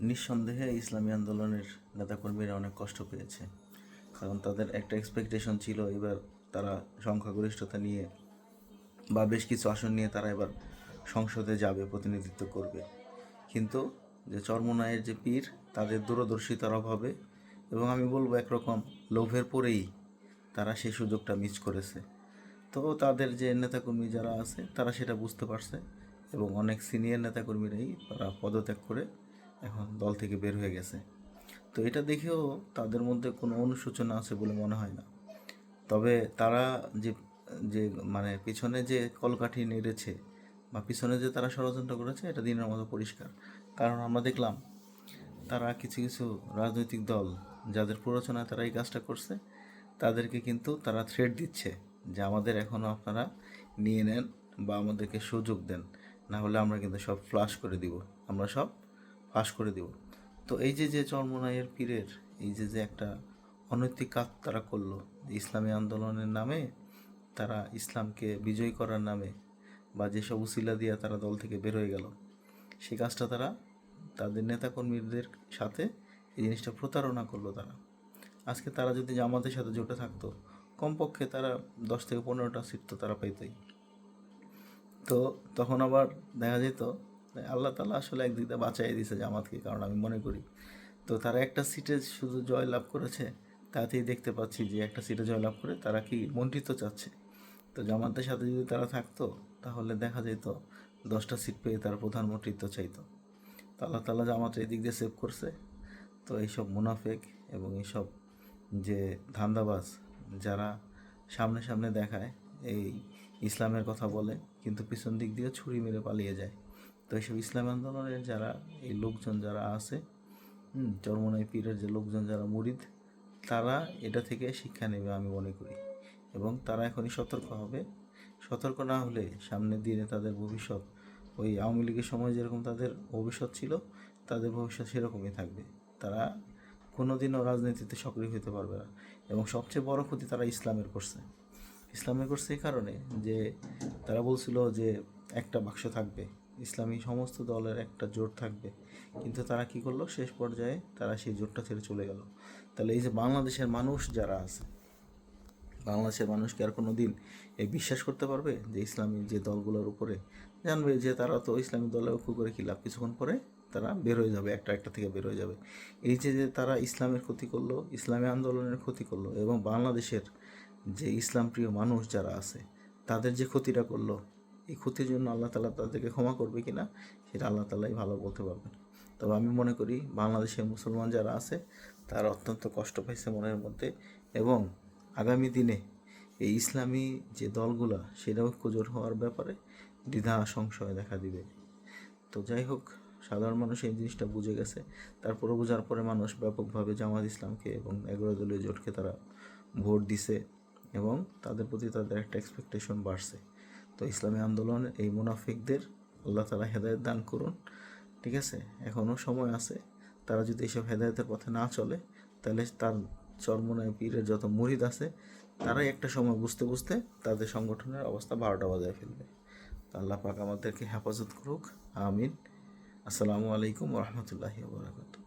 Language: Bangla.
নিঃসন্দেহে ইসলামী আন্দোলনের নেতাকর্মীরা অনেক কষ্ট পেয়েছে। কারণ তাদের একটা এক্সপেকটেশন ছিল এবার তারা সংখ্যাগরিষ্ঠতা নিয়ে বা বেশ কিছু আসন নিয়ে তারা এবার সংসদে যাবে, প্রতিনিধিত্ব করবে। কিন্তু যে চরমোনায়ের যে পীর, তাদের দূরদর্শিতার অভাবে এবং আমি বলব একরকম লোভের পরেই তারা সেই সুযোগটা মিস করেছে। তো তাদের যে নেতাকর্মী যারা আছে, তারা সেটা বুঝতে পারছে এবং অনেক সিনিয়র নেতাকর্মীরাই তারা পদত্যাগ করে এখন দল থেকে বের হয়ে গেছে। তো এটা দেখেও তাদের মধ্যে কোনো অনুশোচনা আছে বলে মনে হয় না। তবে তারা যে যে মানে পিছনে যে কলকাঠি নেড়েছে বা পিছনে যে তারা ষড়যন্ত্র করেছে, এটা দিনের মতো পরিষ্কার। কারণ আমরা দেখলাম তারা কিছু কিছু রাজনৈতিক দল যাদের প্ররোচনায় তারা এই কাজটা করছে, তাদেরকে কিন্তু তারা থ্রেট দিচ্ছে যে আমাদের এখনও আপনারা নিয়ে নেন বা আমাদেরকে সুযোগ দেন। না হলে আমরা কিন্তু সব ফ্লাশ করে দিব। আমরা সব ফাঁস করে দিব। তো এই যে যে চর্মনায়ের পীরের, এই যে যে একটা অনৈতিক কাজ তারা করল ইসলামী আন্দোলনের নামে, তারা ইসলামকে বিজয়ী করার নামে বা যেসব উসিলা দিয়া তারা দল থেকে বের হয়ে গেল, সেই কাজটা তারা তাদের নেতাকর্মীদের সাথে এই জিনিসটা প্রতারণা করল তারা। আজকে তারা যদি জামাতের সাথে জোটে থাকতো, কমপক্ষে তারা দশ থেকে পনেরোটা সিট তো তারা পাইতই। তো তখন আবার দেখা যেত আল্লাহ তালা আসলে একদিক দিয়ে বাঁচাই দিয়েছে জামাতকে, কারণ আমি মনে করি। তো তারা একটা সিটে শুধু জয় লাভ করেছে, তাতেই দেখতে পাচ্ছি যে একটা সিটে জয় লাভ করে তারা কি মন্ত্রিত্ব চাচ্ছে। তো জামাতের সাথে যদি তারা থাকতো, তাহলে দেখা যেত দশটা সিট পেয়ে তারা প্রধানমন্ত্রিত্ব চাইতো। তো আল্লাহ তালা জামাত এই দিক দিয়ে সেভ করছে। তো এইসব মুনাফেক এবং এইসব যে ধান্দাবাজ যারা সামনে সামনে দেখায়, এই ইসলামের কথা বলে, কিন্তু পিছন দিক দিয়ে ছুরি মেরে পালিয়ে যায়। তো এইসব ইসলাম আন্দোলনের যারা, এই লোকজন যারা আছে চরমনাই পীরের যে লোকজন যারা মুরিদ, তারা এটা থেকে শিক্ষা নেবে আমি মনে করি। এবং তারা এখনই সতর্ক হবে। সতর্ক না হলে সামনের দিনে তাদের ভবিষ্যৎ, ওই আওয়ামী লীগের সময় যেরকম তাদের ভবিষ্যৎ ছিল, তাদের ভবিষ্যৎ সেরকমই থাকবে। তারা কোনোদিনও রাজনীতিতে সক্রিয় হতে পারবে না। এবং সবচেয়ে বড় ক্ষতি তারা ইসলামের করছে। ইসলামের করছে এই কারণে যে, তারা বলছিল যে একটা বাক্স থাকবে। ইসলামী সমস্ত দলের একটা জোট থাকবে। কিন্তু তারা কি করল? শেষ পর্যায়ে তারা সেই জোটটা ছেড়ে চলে গেল। তাহলে এই যে বাংলাদেশের মানুষ যারা আছে, বাংলাদেশের মানুষ কি আর কোনো দিন এই বিশ্বাস করতে পারবে যে ইসলামী যে দলগুলোর উপরে? জানবে যে তারা তো ইসলামী দলে ঐক্য করে কি লাভ? কিছুক্ষণ পরে তারা বের হয়ে যাবে, একটা একটা থেকে বের হয়ে যাবে। এই যে যে তারা ইসলামের ক্ষতি করল, ইসলামী আন্দোলনের ক্ষতি করল এবং বাংলাদেশের যে ইসলাম প্রিয় মানুষ যারা আছে, তাদের যে ক্ষতিটা করল এই ক্ষতির জন্য আল্লাহ তালা তাদেরকে ক্ষমা করবে কিনা সেটা আল্লাহ তালাই ভালো বলতে পারবেন। তবে আমি মনে করি বাংলাদেশের মুসলমান যারা আছে, তারা অত্যন্ত কষ্ট পাইছে মনের মধ্যে এবং আগামী দিনে এই ইসলামী যে দলগুলা সেটাও ঐক্যজোট হওয়ার ব্যাপারে দ্বিধা সংশয় দেখা দিবে। তো যাই হোক, সাধারণ মানুষ এই জিনিসটা বুঝে গেছে। তারপরে বোঝার পরে মানুষ ব্যাপকভাবে জামাত ইসলামকে এবং এগারো দলীয় জোটকে তারা ভোট দিছে এবং তাদের প্রতি তাদের একটা এক্সপেকটেশন বাড়ছে। তো ইসলামী আন্দোলন এই মুনাফিকদের, আল্লাহ তালা হেদায়ত দান করুন, ঠিক আছে? এখনও সময় আছে। তারা যদি এইসব হেদায়তের পথে না চলে, তাহলে তার চর্মনায় পীরের যত মুরিদ আছে, তারাই একটা সময় বুঝতে বুঝতে তাদের সংগঠনের অবস্থা বারোটা বাজায় ফেলবে। তো আল্লাহ পাক আমাদেরকে হেফাজত করুক। আমিন। আসসালামু আলাইকুম রহমতুল্লাহি বারাকাতু